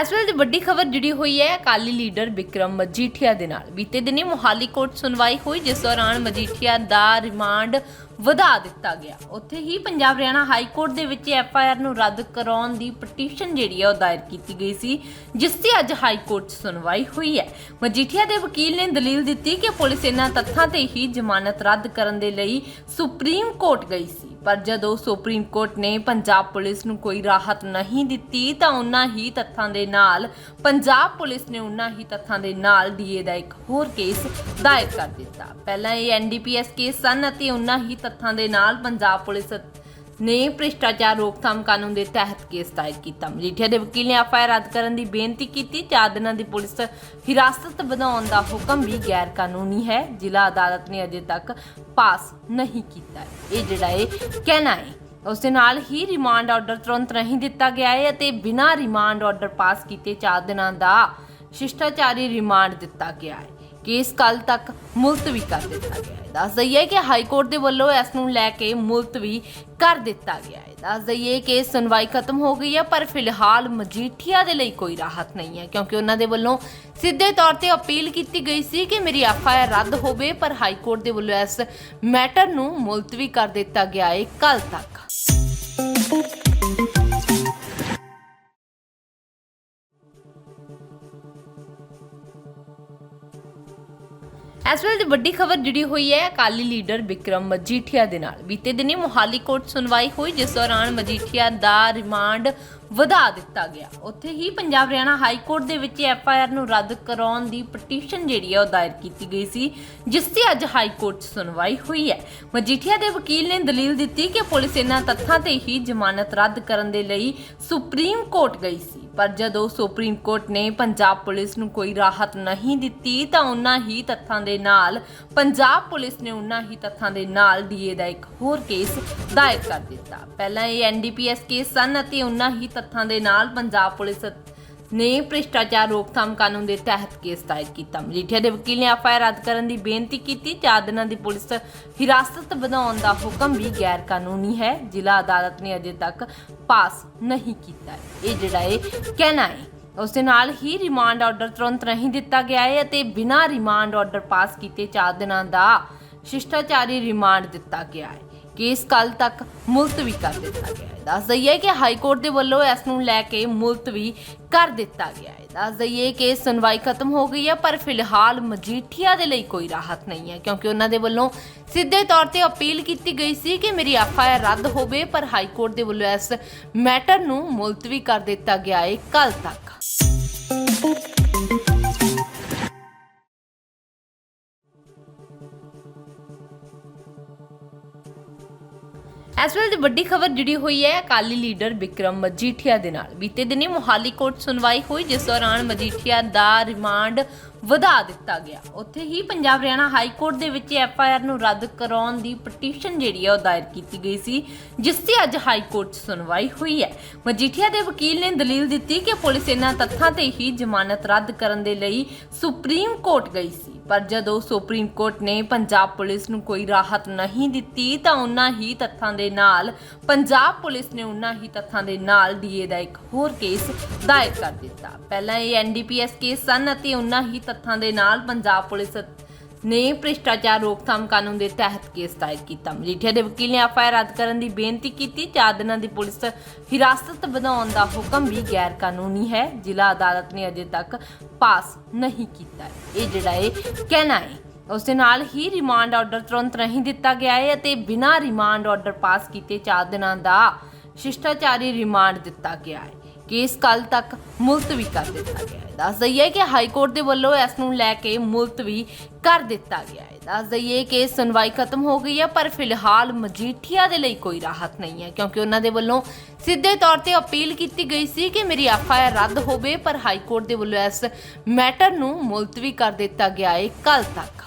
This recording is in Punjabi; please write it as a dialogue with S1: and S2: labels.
S1: ਇਸ ਵੇਲੇ ਦੀ ਵੱਡੀ ਖਬਰ ਜੁੜੀ ਹੋਈ ਹੈ, ਅਕਾਲੀ ਲੀਡਰ ਵਿਕਰਮ ਮਜੀਠੀਆ ਦੇ ਨਾਲ ਬੀਤੇ ਦਿਨੀ ਮੁਹਾਲੀ ਕੋਰਟ ਸੁਣਵਾਈ ਹੋਈ, ਜਿਸ ਦੌਰਾਨ ਮਜੀਠੀਆ ਦਾ ਰਿਮਾਂਡ ਵਧਾ ਦਿੱਤਾ ਗਿਆ। ਉੱਥੇ ਹੀ ਪੰਜਾਬ ਹਰਿਆਣਾ ਹਾਈ ਕੋਰਟ ਦੇ ਵਿੱਚ ਐਫ ਆਈ ਆਰ ਨੂੰ ਰੱਦ ਕਰਾਉਣ ਦੀ ਪਟੀਸ਼ਨ ਜਿਹੜੀ ਹੈ ਉਹ ਦਾਇਰ ਕੀਤੀ ਗਈ ਸੀ, ਜਿਸ ਦੀ ਅੱਜ ਹਾਈ ਕੋਰਟ 'ਚ ਸੁਣਵਾਈ ਹੋਈ ਹੈ। ਮਜੀਠੀਆ ਦੇ ਵਕੀਲ ਨੇ ਦਲੀਲ ਦਿੱਤੀ ਕਿ ਪੁਲਿਸ ਇਹਨਾਂ ਤੱਥਾਂ ਤੇ ਹੀ ਜ਼ਮਾਨਤ ਰੱਦ ਕਰਨ ਦੇ ਲਈ ਸੁਪਰੀਮ ਕੋਰਟ ਗਈ ਸੀ। ਪਰ ਜਦੋਂ ਸੁਪਰੀਮ ਕੋਰਟ ਨੇ ਪੰਜਾਬ ਪੁਲਿਸ ਨੂੰ ਕੋਈ ਰਾਹਤ ਨਹੀਂ ਦਿੱਤੀ, ਤਾਂ ਉਹਨਾਂ ਹੀ ਤੱਥਾਂ ਦੇ ਨਾਲ, ਪੰਜਾਬ ਪੁਲਿਸ ਨੇ ਉਹਨਾਂ ਹੀ ਤੱਥਾਂ ਦੇ ਨਾਲ ਡੀਏ ਦਾ ਇੱਕ ਹੋਰ ਕੇਸ ਦਾਇਰ ਕਰ ਦਿੱਤਾ। ਪਹਿਲਾਂ ਇਹ ਐਨਡੀਪੀਐਸ ਕੇਸ ਸਨ ਅਤੇ ਉਹਨਾਂ ਹੀ ਤੱਥਾਂ ਦੇ ਨਾਲ ਪੰਜਾਬ ਪੁਲਿਸ ਨੇ ਭ੍ਰਿਸ਼ਟਾਚਾਰ ਰੋਕਥਾਮ ਕਾਨੂੰਨ ਦੇ ਤਹਿਤ ਕੇਸ ਦਾਇਰ ਕੀਤਾ। ਮਜੀਠੀਆ ਦੇ ਵਕੀਲ ਨੇ ਐਫਆਈਆਰ ਰੱਦ ਕਰਨ ਦੀ ਬੇਨਤੀ ਕੀਤੀ। ਚਾਰ ਦਿਨਾਂ ਦੀ ਪੁਲਿਸ ਹਿਰਾਸਤ ਵਧਾਉਣ ਦਾ ਹੁਕਮ ਵੀ ਗੈਰ ਕਾਨੂੰਨੀ ਹੈ। ਜ਼ਿਲ੍ਹਾ ਅਦਾਲਤ ਨੇ ਅਜੇ ਤੱਕ ਪਾਸ ਨਹੀਂ ਕੀਤਾ। ਇਹ ਜਿਹੜਾ ਇਹ ਕਹਿਣਾ ਹੈ, ਉਸ ਦੇ ਨਾਲ ਹੀ ਰਿਮਾਂਡ ਆਰਡਰ ਤੁਰੰਤ ਨਹੀਂ ਦਿੱਤਾ ਗਿਆ ਹੈ ਅਤੇ ਬਿਨਾਂ ਰਿਮਾਂਡ ਆਰਡਰ ਪਾਸ ਕੀਤੇ 4 ਦਿਨਾਂ ਦਾ ਸ਼ਿਸ਼ਟਾਚਾਰੀ ਰਿਮਾਂਡ ਦਿੱਤਾ ਗਿਆ ਹੈ। ਕੇਸ ਕੱਲ ਤੱਕ ਮੁਲਤਵੀ ਕਰ ਦਿੱਤਾ ਗਿਆ ਹੈ। ਦੱਸ ਦਈਏ ਕਿ ਹਾਈ ਕੋਰਟ ਦੇ ਵੱਲੋਂ ਇਸ ਨੂੰ ਲੈ ਕੇ ਮੁਲਤਵੀ ਕਰ ਦਿੱਤਾ ਗਿਆ ਹੈ। ਦੱਸ ਦਈਏ ਕਿ ਸੁਣਵਾਈ ਖਤਮ ਹੋ ਗਈ ਹੈ, ਪਰ ਫਿਲਹਾਲ ਮਜੀਠੀਆ ਦੇ ਲਈ ਕੋਈ ਰਾਹਤ ਨਹੀਂ ਹੈ, ਕਿਉਂਕਿ ਉਹਨਾਂ ਦੇ ਵੱਲੋਂ ਸਿੱਧੇ ਤੌਰ ਤੇ ਅਪੀਲ ਕੀਤੀ ਗਈ ਸੀ ਕਿ ਮੇਰੀ ਐਫ ਆਈ ਆਰ ਰੱਦ ਹੋਵੇ, ਪਰ ਹਾਈ ਕੋਰਟ ਦੇ ਵੱਲੋਂ ਇਸ ਮੈਟਰ ਨੂੰ ਮੁਲਤਵੀ ਕਰ ਦਿੱਤਾ ਗਿਆ ਹੈ ਕੱਲ ਤੱਕ। ਇਸ ਵੇਲੇ ਦੀ ਵੱਡੀ ਖਬਰ ਜੁੜੀ ਹੋਈ ਹੈ, ਅਕਾਲੀ ਲੀਡਰ ਵਿਕਰਮ ਮਜੀਠੀਆ ਦੇ ਨਾਲ। ਬੀਤੇ ਦਿਨੀ ਮੋਹਾਲੀ ਕੋਰਟ ਸੁਣਵਾਈ ਹੋਈ, ਜਿਸ ਦੌਰਾਨ ਮਜੀਠੀਆ ਦਾ ਰਿਮਾਂਡ ਵਧਾ ਦਿੱਤਾ ਗਿਆ। ਉੱਥੇ ਹੀ ਪੰਜਾਬ ਹਰਿਆਣਾ ਹਾਈ ਕੋਰਟ ਦੇ ਵਿੱਚ ਐਫ ਆਈ ਆਰ ਨੂੰ ਰੱਦ ਕਰਾਉਣ ਦੀ ਪਟੀਸ਼ਨ ਜਿਹੜੀ ਹੈ ਉਹ ਦਾਇਰ ਕੀਤੀ ਗਈ ਸੀ, ਜਿਸ 'ਤੇ ਅੱਜ ਹਾਈ ਕੋਰਟ 'ਚ ਸੁਣਵਾਈ ਹੋਈ ਹੈ। ਮਜੀਠੀਆ ਦੇ ਵਕੀਲ ਨੇ ਦਲੀਲ ਦਿੱਤੀ ਕਿ ਪੁਲਿਸ ਇਹਨਾਂ ਤੱਥਾਂ ਤੇ ਹੀ ਜ਼ਮਾਨਤ ਰੱਦ ਕਰਨ ਦੇ ਲਈ ਸੁਪਰੀਮ ਕੋਰਟ ਗਈ ਸੀ। ਪਰ ਜਦੋਂ ਸੁਪਰੀਮ ਕੋਰਟ ਨੇ ਪੰਜਾਬ ਪੁਲਿਸ ਨੂੰ ਕੋਈ ਰਾਹਤ ਨਹੀਂ ਦਿੱਤੀ, ਤਾਂ ਉਹਨਾਂ ਹੀ ਤੱਥਾਂ ਦੇ ਨਾਲ, ਪੰਜਾਬ ਪੁਲਿਸ ਨੇ ਉਹਨਾਂ ਹੀ ਤੱਥਾਂ ਦੇ ਨਾਲ ਡੀਏ ਦਾ ਇੱਕ ਹੋਰ ਕੇਸ ਦਾਇਰ ਕਰ ਦਿੱਤਾ। ਪਹਿਲਾਂ ਇਹ ਐਨਡੀਪੀਐਸ ਕੇਸ ਸਨ ਅਤੇ ਉਹਨਾਂ ਹੀ ਤੱਥਾਂ ਦੇ ਨਾਲ ਪੰਜਾਬ ਪੁਲਿਸ ਨੇ ਭ੍ਰਿਸ਼ਟਾਚਾਰ ਰੋਕਥਾਮ ਕਾਨੂੰਨ ਦੇ ਤਹਿਤ ਕੇਸ ਦਾਇਰ ਕੀਤਾ। ਮਜੀਠੀਆ ਦੇ ਵਕੀਲ ਨੇ ਐਫਆਈਆਰ ਰੱਦ ਕਰਨ ਦੀ ਬੇਨਤੀ ਕੀਤੀ। ਚਾਰ ਦਿਨਾਂ ਦੀ ਪੁਲਿਸ ਹਿਰਾਸਤ ਵਧਾਉਣ ਦਾ ਹੁਕਮ ਵੀ ਗੈਰ ਕਾਨੂੰਨੀ ਹੈ। ਜ਼ਿਲ੍ਹਾ ਅਦਾਲਤ ਨੇ ਅਜੇ ਤੱਕ ਪਾਸ ਨਹੀਂ ਕੀਤਾ। ਇਹ ਜਿਹੜਾ ਇਹ ਕਹਿਣਾ ਹੈ, ਉਸ ਦੇ ਨਾਲ ਹੀ ਰਿਮਾਂਡ ਆਰਡਰ ਤੁਰੰਤ ਨਹੀਂ ਦਿੱਤਾ ਗਿਆ ਹੈ ਅਤੇ ਬਿਨਾਂ ਰਿਮਾਂਡ ਆਰਡਰ ਪਾਸ ਕੀਤੇ 4 ਦਿਨਾਂ ਦਾ ਸ਼ਿਸ਼ਟਾਚਾਰੀ ਰਿਮਾਂਡ ਦਿੱਤਾ ਗਿਆ ਹੈ। ਕੇਸ ਕੱਲ ਤੱਕ ਮੁਲਤਵੀ ਕਰ ਦਿੱਤਾ ਗਿਆ ਹੈ। ਦੱਸ ਦਈਏ ਕਿ ਹਾਈ ਕੋਰਟ ਦੇ ਵੱਲੋਂ ਇਸ ਨੂੰ ਲੈ ਕੇ ਮੁਲਤਵੀ ਕਰ ਦਿੱਤਾ ਗਿਆ ਹੈ। ਦੱਸ ਦਈਏ ਕਿ ਸੁਣਵਾਈ ਖਤਮ ਹੋ ਗਈ ਹੈ, ਪਰ ਫਿਲਹਾਲ ਮਜੀਠੀਆ ਦੇ ਲਈ ਕੋਈ ਰਾਹਤ ਨਹੀਂ ਹੈ, ਕਿਉਂਕਿ ਉਹਨਾਂ ਦੇ ਵੱਲੋਂ ਸਿੱਧੇ ਤੌਰ ਤੇ ਅਪੀਲ ਕੀਤੀ ਗਈ ਸੀ ਕਿ ਮੇਰੀ ਐਫ ਆਈ ਆਰ ਰੱਦ ਹੋਵੇ, ਪਰ ਹਾਈ ਕੋਰਟ ਦੇ ਵੱਲੋਂ ਇਸ ਮੈਟਰ ਨੂੰ ਮੁਲਤਵੀ ਕਰ ਦਿੱਤਾ ਗਿਆ ਹੈ ਕੱਲ ਤੱਕ। ਇਸ ਵੇਲੇ ਦੀ ਵੱਡੀ ਖਬਰ ਜੁੜੀ ਹੋਈ ਹੈ, ਅਕਾਲੀ ਲੀਡਰ ਵਿਕਰਮ ਮਜੀਠੀਆ ਦੇ ਨਾਲ। ਬੀਤੇ ਦਿਨੀ ਮੁਹਾਲੀ ਕੋਰਟ ਸੁਣਵਾਈ ਹੋਈ, ਜਿਸ ਦੌਰਾਨ ਮਜੀਠੀਆ ਦਾ ਰਿਮਾਂਡ ਵਧਾ ਦਿੱਤਾ ਗਿਆ। ਉੱਥੇ ਹੀ ਪੰਜਾਬ ਹਰਿਆਣਾ ਹਾਈ ਕੋਰਟ ਦੇ ਵਿੱਚ ਐਫ ਆਈ ਆਰ ਨੂੰ ਰੱਦ ਕਰਾਉਣ ਦੀ ਪਟੀਸ਼ਨ ਜਿਹੜੀ ਹੈ ਉਹ ਦਾਇਰ ਕੀਤੀ ਗਈ ਸੀ, ਜਿਸ 'ਤੇ ਅੱਜ ਹਾਈ ਕੋਰਟ 'ਚ ਸੁਣਵਾਈ ਹੋਈ ਹੈ। ਮਜੀਠੀਆ ਦੇ ਵਕੀਲ ਨੇ ਦਲੀਲ ਦਿੱਤੀ ਕਿ ਪੁਲਿਸ ਇਹਨਾਂ ਤੱਥਾਂ ਤੇ ਹੀ ਜ਼ਮਾਨਤ ਰੱਦ ਕਰਨ ਦੇ ਲਈ ਸੁਪਰੀਮ ਕੋਰਟ ਗਈ ਸੀ। ਪਰ ਜਦੋਂ ਸੁਪਰੀਮ ਕੋਰਟ ਨੇ ਪੰਜਾਬ ਪੁਲਿਸ ਨੂੰ ਕੋਈ ਰਾਹਤ ਨਹੀਂ ਦਿੱਤੀ, ਤਾਂ ਉਹਨਾਂ ਹੀ ਤੱਥਾਂ ਦੇ ਨਾਲ, ਪੰਜਾਬ ਪੁਲਿਸ ਨੇ ਉਹਨਾਂ ਹੀ ਤੱਥਾਂ ਦੇ ਨਾਲ ਡੀਏ ਦਾ ਇੱਕ ਹੋਰ ਕੇਸ ਦਾਇਰ ਕਰ ਦਿੱਤਾ। ਪਹਿਲਾਂ ਇਹ ਐਨਡੀਪੀਐਸ ਕੇਸ ਸਨ ਅਤੇ ਉਹਨਾਂ ਹੀ ਤੱਥਾਂ ਦੇ ਨਾਲ ਪੰਜਾਬ ਪੁਲਿਸ ਨੇ ਭ੍ਰਿਸ਼ਟਾਚਾਰ ਰੋਕਥਾਮ ਕਾਨੂੰਨ ਦੇ ਤਹਿਤ ਕੇਸ ਦਾਇਰ ਕੀਤਾ। ਮਜੀਠੀਆ ਦੇ ਵਕੀਲ ਨੇ ਐਫਆਈਆਰ ਰੱਦ ਕਰਨ ਦੀ ਬੇਨਤੀ ਕੀਤੀ। ਚਾਰ ਦਿਨਾਂ ਦੀ ਪੁਲਿਸ ਹਿਰਾਸਤ ਵਧਾਉਣ ਦਾ ਹੁਕਮ ਵੀ ਗੈਰ ਕਾਨੂੰਨੀ ਹੈ। ਜ਼ਿਲ੍ਹਾ ਅਦਾਲਤ ਨੇ ਅਜੇ ਤੱਕ ਪਾਸ ਨਹੀਂ ਕੀਤਾ ਇਹ ਜਿਹੜਾ ਇਹ ਕਹਿਣਾ ਹੈ, ਉਸ ਦੇ ਨਾਲ ਹੀ ਰਿਮਾਂਡ ਆਰਡਰ ਤੁਰੰਤ ਨਹੀਂ ਦਿੱਤਾ ਗਿਆ ਹੈ ਅਤੇ ਬਿਨਾਂ ਰਿਮਾਂਡ ਆਰਡਰ ਪਾਸ ਕੀਤੇ 4 ਦਿਨਾਂ ਦਾ ਸ਼ਿਸ਼ਟਾਚਾਰੀ ਰਿਮਾਂਡ ਦਿੱਤਾ ਗਿਆ ਹੈ। ਕੇਸ ਕੱਲ ਤੱਕ ਮੁਲਤਵੀ ਕਰ ਦਿੱਤਾ ਗਿਆ ਹੈ। ਦੱਸ ਦਈਏ ਕਿ ਹਾਈ ਕੋਰਟ ਦੇ ਵੱਲੋਂ ਇਸ ਨੂੰ ਲੈ ਕੇ ਮੁਲਤਵੀ ਕਰ ਦਿੱਤਾ ਗਿਆ ਹੈ। ਦੱਸ ਦਈਏ ਕਿ ਸੁਣਵਾਈ ਖਤਮ ਹੋ ਗਈ ਹੈ, ਪਰ ਫਿਲਹਾਲ ਮਜੀਠੀਆ ਦੇ ਲਈ ਕੋਈ ਰਾਹਤ ਨਹੀਂ ਹੈ, ਕਿਉਂਕਿ ਉਹਨਾਂ ਦੇ ਵੱਲੋਂ ਸਿੱਧੇ ਤੌਰ ਤੇ ਅਪੀਲ ਕੀਤੀ ਗਈ ਸੀ ਕਿ ਮੇਰੀ ਐਫ ਆਈ ਆਰ ਰੱਦ ਹੋਵੇ, ਪਰ ਹਾਈ ਕੋਰਟ ਦੇ ਵੱਲੋਂ ਇਸ ਮੈਟਰ ਨੂੰ ਮੁਲਤਵੀ ਕਰ ਦਿੱਤਾ ਗਿਆ ਹੈ ਕੱਲ ਤੱਕ।